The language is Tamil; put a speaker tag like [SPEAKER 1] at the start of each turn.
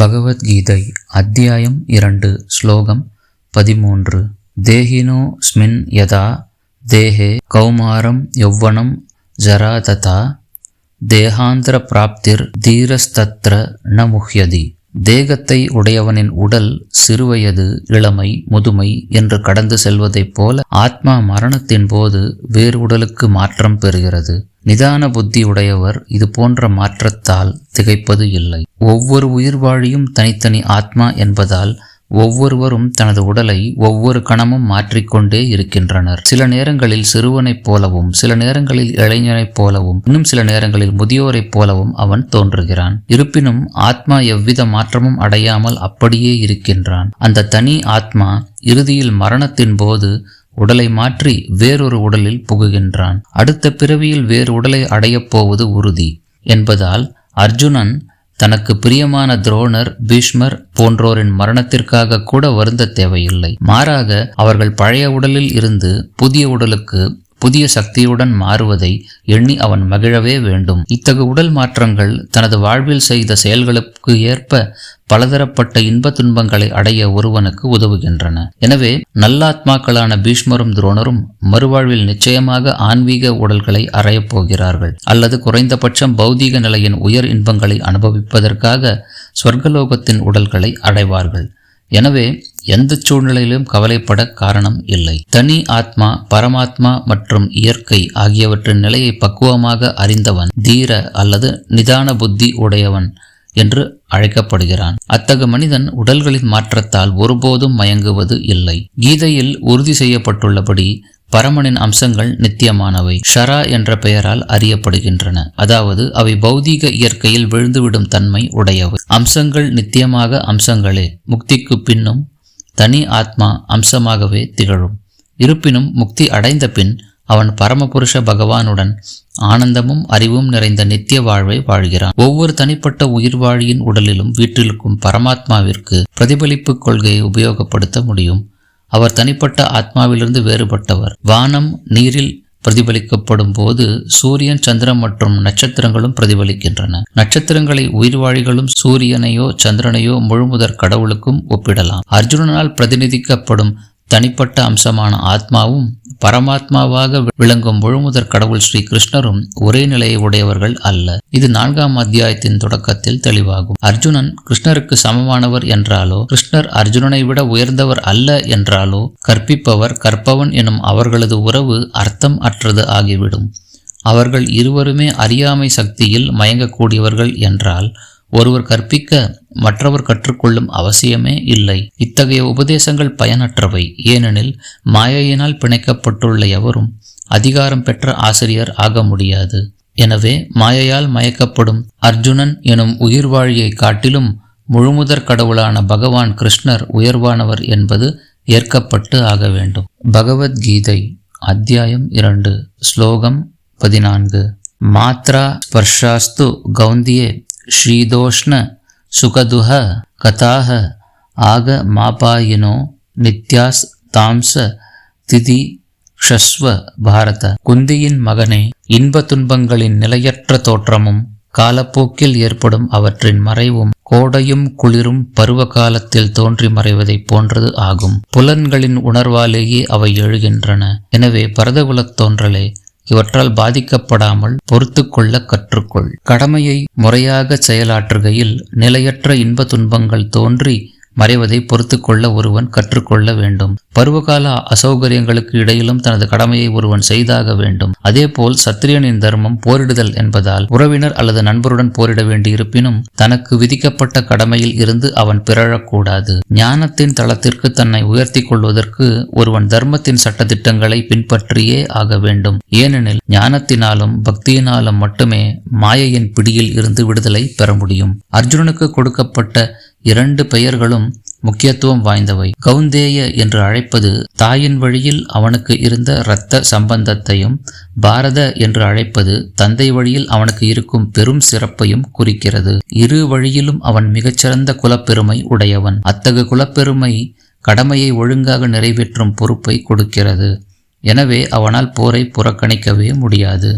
[SPEAKER 1] பகவத்கீதை அத்தியாயம் இரண்டு ஸ்லோகம் பதிமூன்று. தேஹினோ ஸ்மின் யதா தேஹே கௌமாரம் யௌவனம் ஜரா ததா தேகாந்திர பிராப்திர் தீரஸ்தத்ர ந முஹ்யதி. தேகத்தை உடையவனின் உடல் சிறுவயது இளமை முதுமை என்று கடந்து செல்வதைப் போல ஆத்மா மரணத்தின் போது வேறு உடலுக்கு மாற்றம் பெறுகிறது. நிதான புத்தி உடையவர் இது போன்ற மாற்றத்தால் திகைப்பது இல்லை. ஒவ்வொரு உயிர்வாழியும் தனித்தனி ஆத்மா என்பதால் ஒவ்வொருவரும் தனது உடலை ஒவ்வொரு கணமும் மாற்றிக்கொண்டே இருக்கின்றனர். சில நேரங்களில் சிறுவனைப் போலவும் சில நேரங்களில் இளைஞனைப் போலவும் இன்னும் சில நேரங்களில் முதியோரைப் போலவும் அவன் தோன்றுகிறான். இருப்பினும் ஆத்மா எவ்வித மாற்றமும் அடையாமல் அப்படியே இருக்கின்றான். அந்த தனி ஆத்மா இறுதியில் மரணத்தின் போது உடலை மாற்றி வேறொரு உடலில் புகுகின்றான். அடுத்த பிறவியில் வேறு உடலை அடையப் போவது உறுதி என்பதால் அர்ஜுனன் தனக்கு பிரியமான துரோணர் பீஷ்மர் போன்றோரின் மரணத்திற்காக கூட வருந்த தேவையில்லை. மாறாக அவர்கள் பழைய உடலில் இருந்து புதிய உடலுக்கு புதிய சக்தியுடன் மாறுவதை எண்ணி அவன் மகிழவே வேண்டும். இத்தகு உடல் மாற்றங்கள் தனது வாழ்வில் செய்த செயல்களுக்கு ஏற்ப பலதரப்பட்ட இன்ப துன்பங்களை அடைய ஒருவனுக்கு உதவுகின்றன. எனவே நல்லாத்மாக்களான பீஷ்மரும் துரோணரும் மறுவாழ்வில் நிச்சயமாக ஆன்மீக உடல்களை அறையப் போகிறார்கள். அல்லது குறைந்தபட்சம் பௌதீக நிலையின் உயர் இன்பங்களை அனுபவிப்பதற்காக சொர்க்கலோகத்தின் உடல்களை அடைவார்கள். எனவே எந்த சூழ்நிலையிலும் கவலைப்பட காரணம் இல்லை. தனி ஆத்மா பரமாத்மா மற்றும் இயற்கை ஆகியவற்றின் நிலையை பக்குவமாக அறிந்தவன் தீர அல்லது நிதான புத்தி உடையவன் என்று அழைக்கப்படுகிறான். அத்தகு மனிதன் உடல்களின் மாற்றத்தால் ஒருபோதும் மயங்குவது இல்லை. கீதையில் உறுதி செய்யப்பட்டுள்ளபடி பரமனின் அம்சங்கள் நித்தியமானவை. ஷரா என்ற பெயரால் அறியப்படுகின்றன. அதாவது அவை பௌதீக இயற்கையில் விழுந்துவிடும் தன்மை உடையவை. அம்சங்கள் நித்தியமாக அம்சங்களே. முக்திக்கு பின்னும் தனி ஆத்மா அம்சமாகவே திகழும். இருப்பினும் முக்தி அடைந்த பின் அவன் பரமபுருஷ பகவானுடன் ஆனந்தமும் அறிவும் நிறைந்த நித்திய வாழ்வை வாழ்கிறான். ஒவ்வொரு தனிப்பட்ட உயிர்வாழியின் உடலிலும் வீட்டிலிருக்கும் பரமாத்மாவிற்கு பிரதிபலிப்பு கொள்கையை உபயோகப்படுத்த முடியும். அவர் தனிப்பட்ட ஆத்மாவிலிருந்து வேறுபட்டவர். வானம் நீரில் பிரதிபலிக்கப்படும் போது சூரியன் சந்திரன் மற்றும் நட்சத்திரங்களும் பிரதிபலிக்கின்றன. நட்சத்திரங்களை உயிர்வாழிகளும் சூரியனையோ சந்திரனையோ முழுமுதற் கடவுளுக்கும் ஒப்பிடலாம். அர்ஜுனனால் பிரதிநிதிக்கப்படும் தனிப்பட்ட அம்சமான ஆத்மாவும் பரமாத்மாவாக விளங்கும் முழுமுதற் கடவுள் ஸ்ரீ கிருஷ்ணரும் ஒரே நிலையை உடையவர்கள் அல்ல. இது நான்காம் அத்தியாயத்தின் தொடக்கத்தில் தெளிவாகும். அர்ஜுனன் கிருஷ்ணருக்கு சமமானவர் என்றாலோ கிருஷ்ணர் அர்ஜுனனை விட உயர்ந்தவர் அல்ல என்றாலோ கற்பிப்பவர் கற்பவன் எனும் அவர்களது உறவு அர்த்தம் அற்றது ஆகிவிடும். அவர்கள் இருவருமே அறியாமை சக்தியில் மயங்கக்கூடியவர்கள் என்றால் ஒருவர் கற்பிக்க மற்றவர் கற்றுக்கொள்ளும் அவசியமே இல்லை. இத்தகைய உபதேசங்கள் பயனற்றவை. ஏனெனில் மாயையினால் பிணைக்கப்பட்டுள்ள எவரும் அதிகாரம் பெற்ற ஆசிரியர் ஆக முடியாது. எனவே மாயையால் மயக்கப்படும் அர்ஜுனன் எனும் உயிர்வாழியை காட்டிலும் முழுமுதற் கடவுளான பகவான் கிருஷ்ணர் உயர்வானவர் என்பது ஏற்கப்பட்டு ஆக வேண்டும். பகவத்கீதை அத்தியாயம் இரண்டு ஸ்லோகம் பதினான்கு. மாத்ரா ஸ்பர்ஷாஸ்து கௌந்தியே ஸ்ரீதோஷ்ண சுகதுஹ கதாக ஆக மாபாயினோ நித்யாஸ் தாம்ச திதி ஷஸ்வ பாரத. குந்தியின் மகனே இன்ப துன்பங்களின் நிலையற்ற தோற்றமும் காலப்போக்கில் ஏற்படும் அவற்றின் மறைவும் கோடையும் குளிரும் பருவ காலத்தில் தோன்றி மறைவதைப் போன்றது ஆகும். புலன்களின் உணர்வாலேயே அவை எழுகின்றன. எனவே பரதகுலத் தோன்றலே இவற்றால் பாதிக்கப்படாமல் பொறுத்து கொள்ள கற்றுக்கொள். கடமையை முறையாக செயலாற்றுகையில் நிலையற்ற இன்ப துன்பங்கள் தோன்றி மறைவதை பொறுத்து கொள்ள ஒருவன் கற்றுக்கொள்ள வேண்டும். பருவகால அசௌகரியங்களுக்கு இடையிலும் தனது கடமையை ஒருவன் செய்தாக வேண்டும். அதேபோல் சத்திரியனின் தர்மம் போரிடுதல் என்பதால் உறவினர் அல்லது நண்பருடன் போரிட வேண்டியிருப்பினும் தனக்கு விதிக்கப்பட்ட கடமையில் இருந்து அவன் பிறழக்கூடாது. ஞானத்தின் தளத்திற்கு தன்னை உயர்த்தி கொள்வதற்கு ஒருவன் தர்மத்தின் சட்டத்திட்டங்களை பின்பற்றியே ஆக வேண்டும். ஏனெனில் ஞானத்தினாலும் பக்தியினாலும் மட்டுமே மாயையின் பிடியில் இருந்து விடுதலை பெற முடியும். அர்ஜுனனுக்கு கொடுக்கப்பட்ட இரண்டு பெயர்களும் முக்கியத்துவம் வாய்ந்தவை. கவுந்தேய என்று அழைப்பது தாயின் வழியில் அவனுக்கு இருந்த இரத்த சம்பந்தத்தையும் பாரத என்று அழைப்பது தந்தை வழியில் அவனுக்கு இருக்கும் பெரும் சிறப்பையும் குறிக்கிறது. இரு வழியிலும் அவன் மிகச்சிறந்த குலப்பெருமை உடையவன். அத்தகு குலப்பெருமை கடமையை ஒழுங்காக நிறைவேற்றும் பொறுப்பை கொடுக்கிறது. எனவே அவனால் போரை புறக்கணிக்கவே முடியாது.